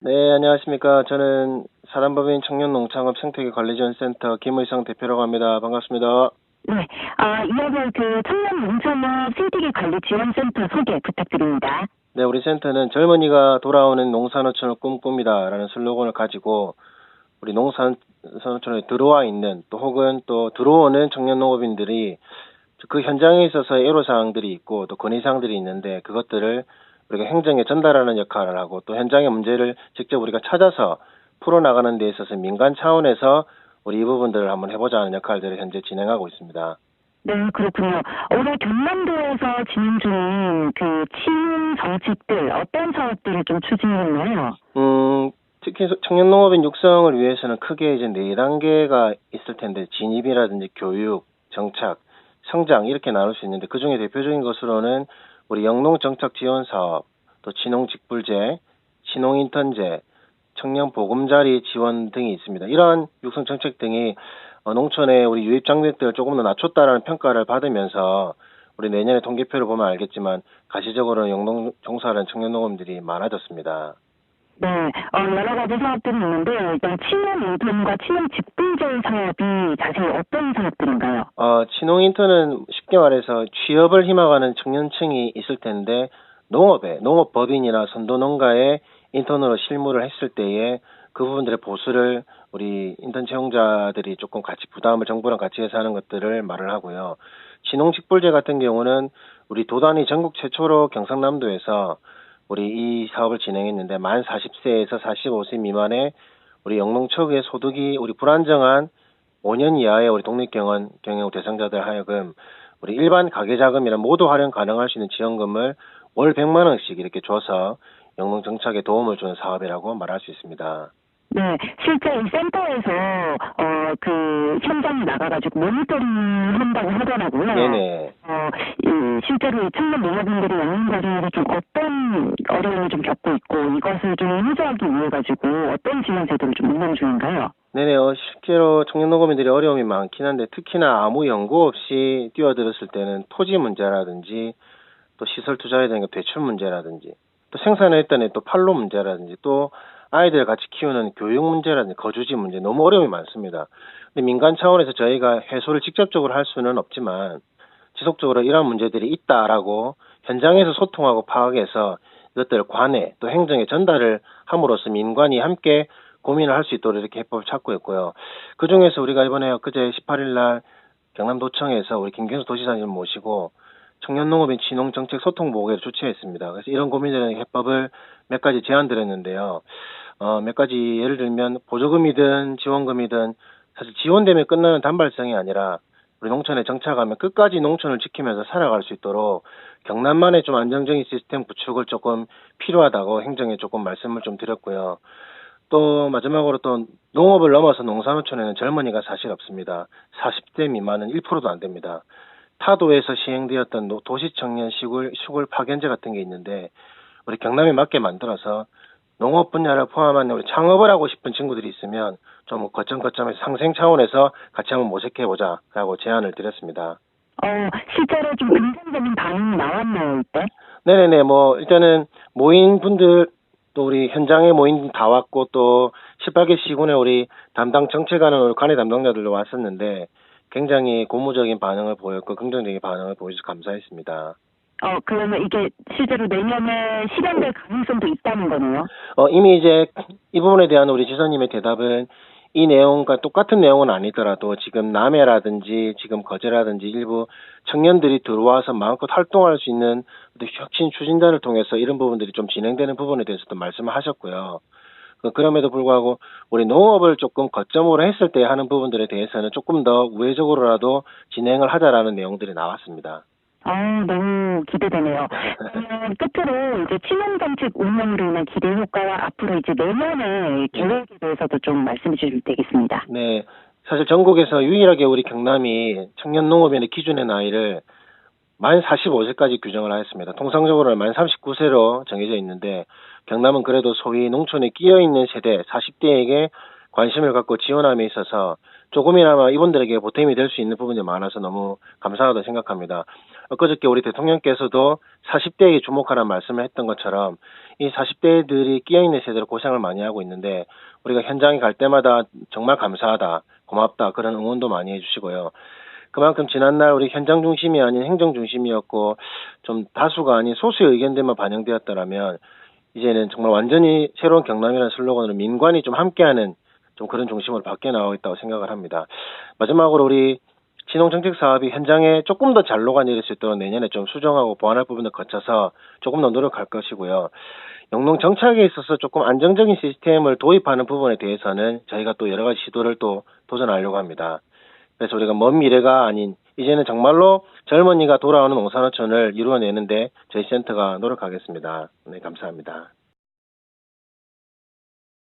네, 안녕하십니까. 저는 사단법인 청년농창업 생태계관리지원센터 김의성 대표라고 합니다. 반갑습니다. 네, 아, 이어서 그 청년 농산업 생태계 관리 지원센터 소개 부탁드립니다. 네, 우리 센터는 젊은이가 돌아오는 농산어촌을 꿈꿉니다라는 슬로건을 가지고 우리 농산어촌에 들어와 있는 또 혹은 또 들어오는 청년 농업인들이 그 현장에 있어서 애로사항들이 있고 또 건의사항들이 있는데 그것들을 우리가 행정에 전달하는 역할을 하고 또 현장의 문제를 직접 우리가 찾아서 풀어나가는 데 있어서 민간 차원에서 우리 이 부분들을 한번 해보자 하는 역할들을 현재 진행하고 있습니다. 네, 그렇군요. 올해 경남도에서 진행 중인 그 치유 정책들 어떤 사업들을 좀 추진했나요? 음, 특히 청년 농업인 육성을 위해서는 크게 이제 네 단계가 있을 텐데 진입이라든지 교육, 정착, 성장 이렇게 나눌 수 있는데 그 중에 대표적인 것으로는 우리 영농 정착 지원 사업, 또 친농 직불제, 친농 인턴제, 청년 보금자리 지원 등이 있습니다. 이러한 육성 정책 등이 어, 농촌의 우리 유입 장벽들을 조금 더 낮췄다라는 평가를 받으면서 우리 내년에 통계표를 보면 알겠지만 가시적으로는 영농 종사하는 청년 농업인들이 많아졌습니다. 네, 어, 여러 가지 사업들이 있는데 일단 친년 인턴과 친년 직불제 사업이 자세히 어떤 사업들인가요? 어, 친농 인턴은 쉽게 말해서 취업을 희망하는 청년층이 있을 텐데 농업에 농업법인이나 선도농가에 인턴으로 실무를 했을 때에 그 부분들의 보수를 우리 인턴 채용자들이 조금 같이 부담을 정부랑 같이 해서 하는 것들을 말을 하고요. 신농직불제 같은 경우는 우리 도단이 전국 최초로 경상남도에서 우리 이 사업을 진행했는데 만 40세에서 45세 미만의 우리 영농처의 소득이 우리 불안정한 5년 이하의 우리 독립경영 경영 대상자들 하여금 우리 일반 가계자금이나 모두 활용 가능할 수 있는 지원금을 월 100만 원씩 이렇게 줘서 영농 정착에 도움을 주는 사업이라고 말할 수 있습니다. 네, 실제 이 센터에서 어 그 현장에 나가가지고 모니터링 한다고 하더라고요. 네네. 어, 이 실제로 이 청년 농업인들이 영농 과정에서 좀 어떤 어려움을 좀 겪고 있고 이것을 좀 해소하기 위해 가지고 어떤 지원 제도를 좀 운영 중인가요? 네네, 어, 실제로 청년 농업인들이 어려움이 많긴 한데 특히나 아무 연구 없이 뛰어들었을 때는 토지 문제라든지 또 시설 투자에 대한 대출 문제라든지 또 생산을 했더니 또 판로 문제라든지 또 아이들 같이 키우는 교육 문제라든지 거주지 문제 너무 어려움이 많습니다. 근데 민간 차원에서 저희가 해소를 직접적으로 할 수는 없지만 지속적으로 이러한 문제들이 있다라고 현장에서 소통하고 파악해서 이것들을 관에 또 행정에 전달을 함으로써 민관이 함께 고민을 할 수 있도록 이렇게 해법을 찾고 있고요. 그 중에서 우리가 이번에 그제 18일 날 경남도청에서 우리 김경수 도지사님 모시고 청년농업인 진농정책 소통 모의를 주최했습니다. 그래서 이런 고민들의 해법을 몇 가지 제안드렸는데요. 어, 몇 가지 예를 들면 보조금이든 지원금이든 사실 지원되면 끝나는 단발성이 아니라 우리 농촌에 정착하면 끝까지 농촌을 지키면서 살아갈 수 있도록 경남만의 좀 안정적인 시스템 구축을 조금 필요하다고 행정에 조금 말씀을 좀 드렸고요. 또 마지막으로 또 농업을 넘어서 농산어촌에는 젊은이가 사실 없습니다. 40대 미만은 1%도 안 됩니다. 타도에서 시행되었던 노- 도시 청년 시골, 시골 파견제 같은 게 있는데 우리 경남에 맞게 만들어서 농업 분야를 포함한 우리 창업을 하고 싶은 친구들이 있으면 좀 거점거점에서 상생 차원에서 같이 한번 모색해보자라고 제안을 드렸습니다. 어, 실제로 좀 긍정적인 반응이 나왔나요, 이때? 네네네, 뭐, 일단은 모인 분들, 또 우리 현장에 모인 분다 왔고, 또 18개 시군에 우리 담당 정책하는 우리 관내 담당자들도 왔었는데, 굉장히 고무적인 반응을 보였고, 긍정적인 반응을 보여줘서 감사했습니다. 어, 그러면 이게 실제로 내년에 실현될 가능성도 있다는 거네요. 어, 이미 이제 이 부분에 대한 우리 지사님의 대답은 이 내용과 똑같은 내용은 아니더라도 지금 남해라든지 지금 거제라든지 일부 청년들이 들어와서 마음껏 활동할 수 있는 혁신 추진단을 통해서 이런 부분들이 좀 진행되는 부분에 대해서도 말씀을 하셨고요. 그- 그럼에도 불구하고 우리 농업을 조금 거점으로 했을 때 하는 부분들에 대해서는 조금 더 우회적으로라도 진행을 하자라는 내용들이 나왔습니다. 아, 너무 기대되네요. 그러면 끝으로 이제 친환경책 운영으로 인한 기대 효과와 앞으로 이제 내년의 계획에 대해서도 좀 말씀해 주시면 되겠습니다. 네. 사실 전국에서 유일하게 우리 경남이 청년 농업인의 기준의 나이를 만 45세까지 규정을 하였습니다. 통상적으로는 만 39세로 정해져 있는데 경남은 그래도 소위 농촌에 끼어 있는 세대 40대에게 관심을 갖고 지원함에 있어서 조금이나마 이분들에게 보탬이 될 수 있는 부분이 많아서 너무 감사하다고 생각합니다. 엊그저께 우리 대통령께서도 40대에게 주목하라는 말씀을 했던 것처럼 이 40대들이 끼어있는 세대로 고생을 많이 하고 있는데 우리가 현장에 갈 때마다 정말 감사하다, 고맙다 그런 응원도 많이 해주시고요. 그만큼 지난날 우리 현장 중심이 아닌 행정 중심이었고 좀 다수가 아닌 소수의 의견들만 반영되었더라면 이제는 정말 완전히 새로운 경남이라는 슬로건으로 민관이 좀 함께하는 좀 그런 중심으로 나가고 있다고 생각을 합니다. 마지막으로 우리 신혼정책 사업이 현장에 조금 더 잘 녹아내릴 수 있도록 내년에 좀 수정하고 보완할 부분을 거쳐서 조금 더 노력할 것이고요. 영농 정착에 있어서 조금 안정적인 시스템을 도입하는 부분에 대해서는 저희가 또 여러 가지 시도를 또 도전하려고 합니다. 그래서 우리가 먼 미래가 아닌 이제는 정말로 젊은이가 돌아오는 농산어촌을 이루어내는데 저희 센터가 노력하겠습니다. 네, 감사합니다.